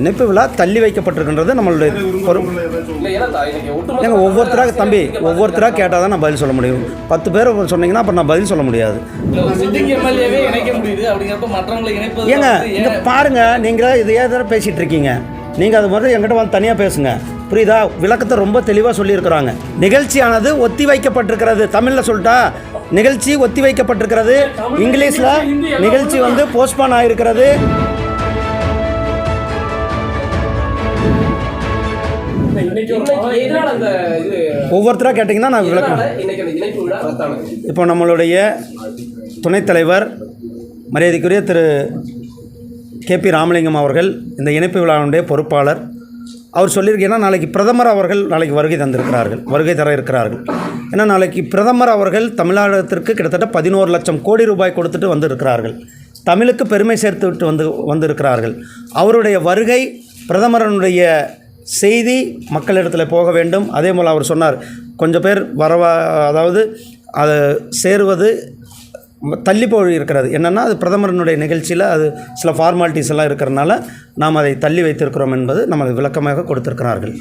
இணைப்பு விழா தள்ளி வைக்கப்பட்டிருக்கின்றது நம்மளுடைய ஏங்க ஒவ்வொருத்தராக தம்பி ஒவ்வொருத்தராக கேட்டால் தான் நான் பதில் சொல்ல முடியும். பத்து பேர் சொன்னீங்கன்னா அப்புறம் நான் பதில் சொல்ல முடியாது. ஏங்க இங்கே பாருங்கள் பாருங்க நீங்கள் இது ஏதோ பேசிகிட்டு இருக்கீங்க? நீங்கள் அது மாதிரி என்கிட்ட வந்து தனியாக பேசுங்க. புரியுதா? விளக்கத்தை ரொம்ப தெளிவாக சொல்லியிருக்கிறாங்க. நிகழ்ச்சியானது ஒத்தி வைக்கப்பட்டிருக்கிறது. தமிழில் சொல்லிட்டா நிகழ்ச்சி ஒத்தி வைக்கப்பட்டிருக்கிறது. இங்கிலீஷில் நிகழ்ச்சி வந்து போஸ்ட்பான் ஆகிருக்கிறது ஒவ்வொருத்தராக கேட்டிங்கன்னா நான் விளக்கம் இப்போ நம்மளுடைய துணைத் தலைவர் மரியாதைக்குரிய திரு. கேபி ராமலிங்கம் அவர்கள் இந்த இணைப்பு விழாவுடைய பொறுப்பாளர் அவர் சொல்லியிருக்கீங்கன்னா நாளைக்கு பிரதமர் அவர்கள் நாளைக்கு வருகை தந்திருக்கிறார்கள் வருகை தர இருக்கிறார்கள். ஏன்னா நாளைக்கு பிரதமர் அவர்கள் தமிழகத்திற்கு கிட்டத்தட்ட பதினோரு லட்சம் கோடி ரூபாய் கொடுத்துட்டு வந்திருக்கிறார்கள். தமிழுக்கு பெருமை சேர்த்து விட்டு வந்து வந்திருக்கிறார்கள். அவருடைய வருகை பிரதமரனுடைய செய்தி மக்களிடத்தில் போக வேண்டும். அதே போல் அவர் சொன்னார் கொஞ்சம் பேர் வரவா அதாவது அதை சேருவது தள்ளி போய் இருக்கிறது. என்னென்னா அது பிரதமரனுடைய நிகழ்ச்சியில் அது சில ஃபார்மாலிட்டிஸ் எல்லாம் இருக்கிறனால நாம் அதை தள்ளி வைத்திருக்கிறோம் என்பது நமக்கு விளக்கமாக கொடுத்திருக்கிறார்கள்.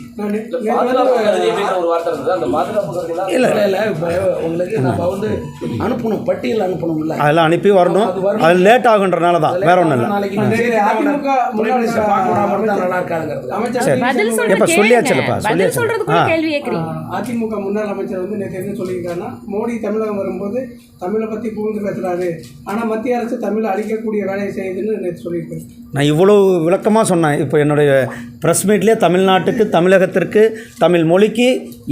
இல்லை இல்லை இப்போ உங்களுக்கு நம்ம வந்து அனுப்பணும் பட்டியல் அதெல்லாம் அனுப்பி வரணும். அது லேட் ஆகுன்றனால தான் வேற ஒன்றும் இல்லை. சரி கேளுங்க. பதில் சொல்லியாச்சு. சொல்றதுக்கு ஆ. கேள்வி கேட்குறீங்க. அதிமுக முன்னாள் அமைச்சர் வந்து நேற்று என்ன சொல்லியிருக்காருன்னா மோடி தமிழகம் வரும்போது தமிழை பற்றி பேசுகிறாரு ஆனால் மத்திய அரசு தமிழ் அழிக்கக்கூடிய வேலையை செய்யுதுன்னு நேற்று சொல்லியிருக்கேன் நான் இவ்வளோ விளக்கமாக சொன்னேன். இப்போ என்னுடைய ப்ரெஸ் மீட்லேயே தமிழ்நாட்டுக்கு தமிழகத்திற்கு தமிழ் மொழிக்கு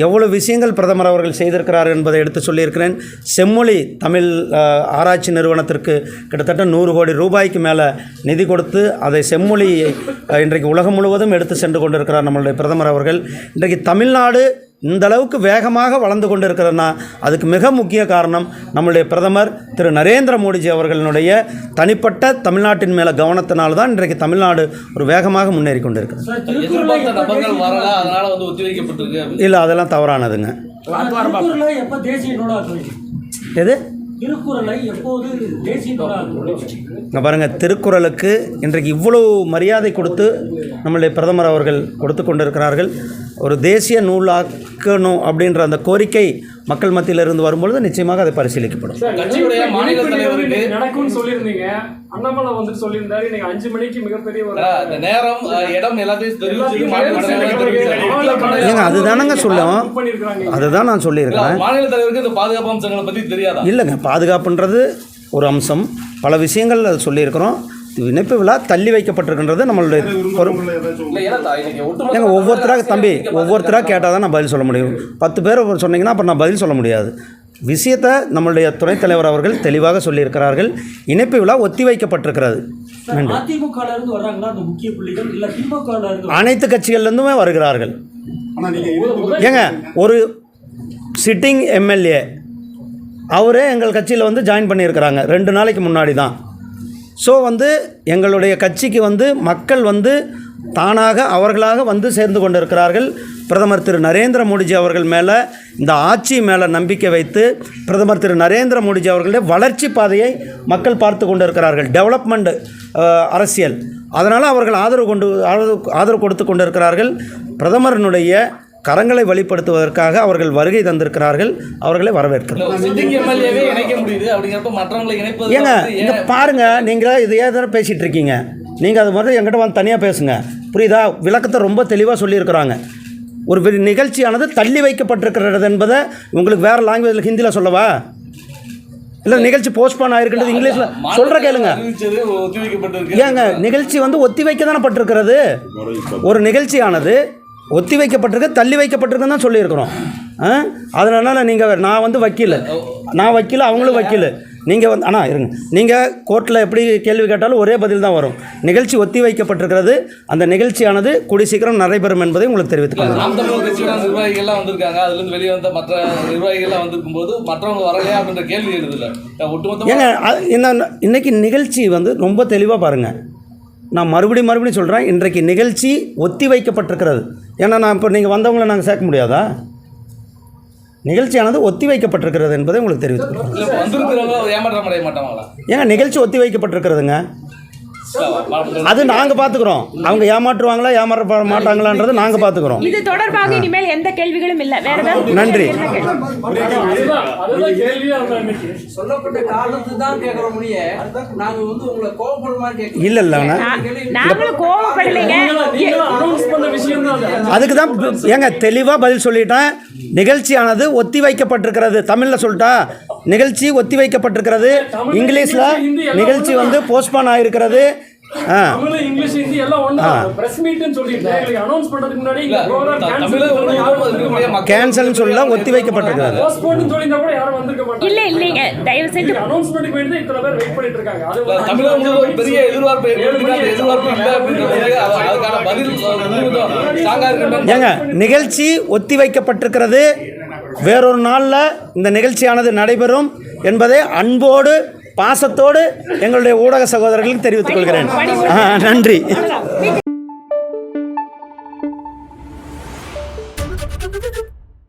எவ்வளோ விஷயங்கள் பிரதமர் அவர்கள் செய்திருக்கிறார் என்பதை எடுத்து சொல்லியிருக்கிறேன். செம்மொழி தமிழ் ஆராய்ச்சி நிறுவனத்திற்கு கிட்டத்தட்ட நூறு கோடி ரூபாய்க்கு மேலே நிதி கொடுத்து அதை செம்மொழி இன்றைக்கு உலகம் முழுவதும் எடுத்து சென்று கொண்டிருக்கிறார் நம்மளுடைய பிரதமர் அவர்கள். இன்றைக்கு தமிழ்நாடு இந்த அளவுக்கு வேகமாக வளர்ந்து கொண்டிருக்கிறதுனா அதுக்கு மிக முக்கிய காரணம் நம்முடைய பிரதமர் திரு நரேந்திர மோடிஜி அவர்களினுடைய தனிப்பட்ட தமிழ்நாட்டின் மேலே கவனத்தினால தான் இன்றைக்கு தமிழ்நாடு ஒரு வேகமாக முன்னேறி கொண்டிருக்கிறது. எதிர்பார்த்த நபர்கள் வரல அதனால வந்து ஒத்திவைக்கப்பட்டிருக்கு அப்படின்னு. இல்லை அதெல்லாம் தவறானதுங்க. எது? திருக்குறளை எப்போது தேசிய பாருங்கள் திருக்குறளுக்கு இன்றைக்கு இவ்வளவு மரியாதை கொடுத்து நம்மளுடைய பிரதமர் அவர்கள் கொடுத்து கொண்டிருக்கிறார்கள். ஒரு தேசிய நூலாக்கணும் அப்படின்ற அந்த கோரிக்கை மக்கள் மத்தியில் இருந்து வரும்பொழுது நிச்சயமாக அதை பரிசீலிக்கப்படும். கட்சியுடைய மாநில தலைவருக்கு நடக்கும்னு சொல்லியிருந்தீங்க? அண்ணாமலை வந்துட்டு சொல்லியிருந்தாரு. இன்னைக்கு அஞ்சு மணிக்கு மிகப்பெரிய ஒரு நேரம் இடம் எல்லாத்தையும் அதுதானங்க சொல்லும் அதுதான் நான் இல்ல, சொல்லியிருக்கிறேன் மாநில தலைவருக்கு இந்த பாதுகாப்பு அம்சங்களை பத்தி தெரியாதா? இல்லைங்க பாதுகாப்புன்றது ஒரு அம்சம். பல விஷயங்கள் அது சொல்லியிருக்கிறோம். இணைப்பு விழா தள்ளி வைக்கப்பட்டிருக்கின்றது நம்மளுடைய ஏங்க ஒவ்வொருத்தராக தம்பி ஒவ்வொருத்தராக கேட்டால் தான் நான் பதில் சொல்ல முடியும். பத்து பேர் சொன்னீங்கன்னா அப்புறம் நான் பதில் சொல்ல முடியாது. விஷயத்தை நம்மளுடைய துணைத் தலைவர் அவர்கள் தெளிவாக சொல்லியிருக்கிறார்கள். இணைப்பு விழா ஒத்தி வைக்கப்பட்டிருக்கிறது. நன்றி. அதிமுக இருந்து வர்றாங்களா அந்த முக்கிய புள்ளிகள்? இல்ல திமுக இருந்து அனைத்து கட்சிகள்லேருந்துமே வருகிறார்கள். ஏங்க ஒரு சிட்டிங் எம்எல்ஏ அவரே எங்கள் கட்சியில் வந்து ஜாயின் பண்ணியிருக்கிறாங்க. ரெண்டு நாளைக்கு முன்னாடி தான் ஸோ வந்து எங்களுடைய கட்சிக்கு வந்து மக்கள் வந்து தானாக அவர்களாக வந்து சேர்ந்து கொண்டிருக்கிறார்கள். பிரதமர் திரு நரேந்திர மோடிஜி அவர்கள் மேலே இந்த ஆட்சி மேலே நம்பிக்கை வைத்து பிரதமர் திரு நரேந்திர மோடிஜி அவர்களுடைய வளர்ச்சி பாதையை மக்கள் பார்த்து கொண்டிருக்கிறார்கள். டெவலப்மெண்ட் அரசியல். அதனால் அவர்கள் ஆதரவு கொண்டு ஆதரவு ஆதரவு கொடுத்து கொண்டிருக்கிறார்கள். பிரதமரினுடைய கரங்களை வெளிப்படுத்துவதற்காக அவர்கள் வருகை தந்திருக்கிறார்கள் அவர்களை வரவேற்கிறோம். ஏங்க இங்கே பாருங்க நீங்கள் இது ஏதோ பேசிகிட்டு இருக்கீங்க? நீங்கள் அது மாதிரி என்கிட்ட வந்து தனியாக பேசுங்க. புரியுதா? விளக்கத்தை ரொம்ப தெளிவாக சொல்லியிருக்கிறாங்க. ஒரு நிகழ்ச்சியானது தள்ளி வைக்கப்பட்டிருக்கிறது என்பதை உங்களுக்கு வேறு லாங்குவேஜில் ஹிந்தியில் சொல்லவா? இல்லை நிகழ்ச்சி போஸ்ட்பான் ஆயிருக்கின்றது இங்கிலீஷில் சொல்கிற கேளுங்க. ஏங்க நிகழ்ச்சி வந்து ஒத்தி வைக்க தானே பட்டிருக்கிறது ஒரு நிகழ்ச்சியானது ஒத்தி வைக்கப்பட்டிருக்கு தள்ளி வைக்கப்பட்டிருக்குன்னு தான் சொல்லியிருக்கிறோம். அதனால நீங்கள் நான் வந்து வக்கீல். நான் வக்கீல் அவங்களும் வக்கீல். நீங்கள் வந்து அண்ணா இருங்க. நீங்கள் கோர்ட்டில் எப்படி கேள்வி கேட்டாலும் ஒரே பதில் தான் வரும். நிகழ்ச்சி ஒத்தி வைக்கப்பட்டிருக்கிறது அந்த நிகழ்ச்சியானது கூடி சீக்கிரம் நடைபெறும் என்பதை உங்களுக்கு தெரிவித்துக்கொள்கிறேன் நாம் தமிழர் கட்சியோட நிர்வாகிகள்லாம் வந்திருக்காங்க. அதுல இருந்து வெளியே வந்த மற்ற நிர்வாகிகள்லாம் வந்திருக்கும் போது மற்றவங்க வரலையா அப்படின்ற கேள்வி எழுது இல்ல ஒட்டுமொத்தமா ஏங்க அ- என்ன இன்னைக்கு நிகழ்ச்சி வந்து ரொம்ப தெளிவாக பாருங்கள் நான் மறுபடியும் மறுபடியும் சொல்கிறேன் இன்றைக்கு நிகழ்ச்சி ஒத்தி வைக்கப்பட்டிருக்கிறது. ஏன்னா நான் இப்போ நீங்கள் வந்தவங்களை நாங்கள் சேர்க்க முடியாதா? நிகழ்ச்சியானது ஒத்தி வைக்கப்பட்டிருக்கிறது என்பதை உங்களுக்கு மாட்டாங்களா? ஏங்க நிகழ்ச்சி ஒத்தி வைக்கப்பட்டிருக்கிறதுங்க? அது நாங்கள் பார்த்துக்குறோம் அவங்க ஏமாற்றுவாங்களா ஏமாற மாட்டாங்களான்றது நாங்கள் பார்த்துக்குறோம் இது தொடர்பாக இனிமேல் எந்த கேள்விகளும் இல்ல. வேற ஏதாவது நன்றி. சொல்லப்பட்ட காரணத்துக்கு தான் கேட்குறோம் முடிய நாங்க வந்து உங்களை கோவப்படுற மாதிரி கேட்கல இல்லை இல்லைண்ணா நா- நாங்களும் கோவப்படலைங்க. அதுக்கு தான் ஏங்க தெளிவாக பதில் சொல்லிட்டேன். நிகழ்ச்சியானது ஒத்தி வைக்கப்பட்டிருக்கிறது தமிழில் சொல்லிட்டா நிகழ்ச்சி ஒத்தி வைக்கப்பட்டிருக்கிறது இங்கிலீஷில் நிகழ்ச்சி வந்து போஸ்ட்பான் ஆகிருக்கிறது இங்கிலீஷ் ஹிந்தி எல்லாம் ஒண்ணா பிரஸ் மீட்னு சொல்லிட்டு அனௌன்ஸ் பண்றதுக்கு முன்னாடி கேன்சல் ஒத்தி வைக்கப்பட்டிருக்கிறது போஸ்ட்போன் சொல்லியிருந்தா கூட யாரும் வந்திருக்க மாட்டாங்க. இல்ல இல்லைங்க தயவு செஞ்சு அனௌன்ஸ்மெண்ட்டுக்கு வேண்டி தான் இத்தனை பேர் வெயிட் பண்ணிட்டு இருக்காங்க. அது இல்ல, ஒரு தமிழக அஞ்சு உணவு ஒரு மணி பெரிய எதிர்பார்ப்பு ஏற்படுத்தி அந்த எதிர்பார்ப்பு இல்லை அப்படின்றது அது- அதுக்கான பதில் ஸ்ட்ராங்கா இருக்கு ஏங்க நிகழ்ச்சி ஒத்தி வைக்கப்பட்டிருக்கிறது வேறொரு நாளில் இந்த நிகழ்ச்சியானது நடைபெறும் என்பதை அன்போடு பாசத்தோடு எங்களுடைய ஊடக சகோதரர்களுக்கு தெரிவித்துக் கொள்கிறேன். நன்றி.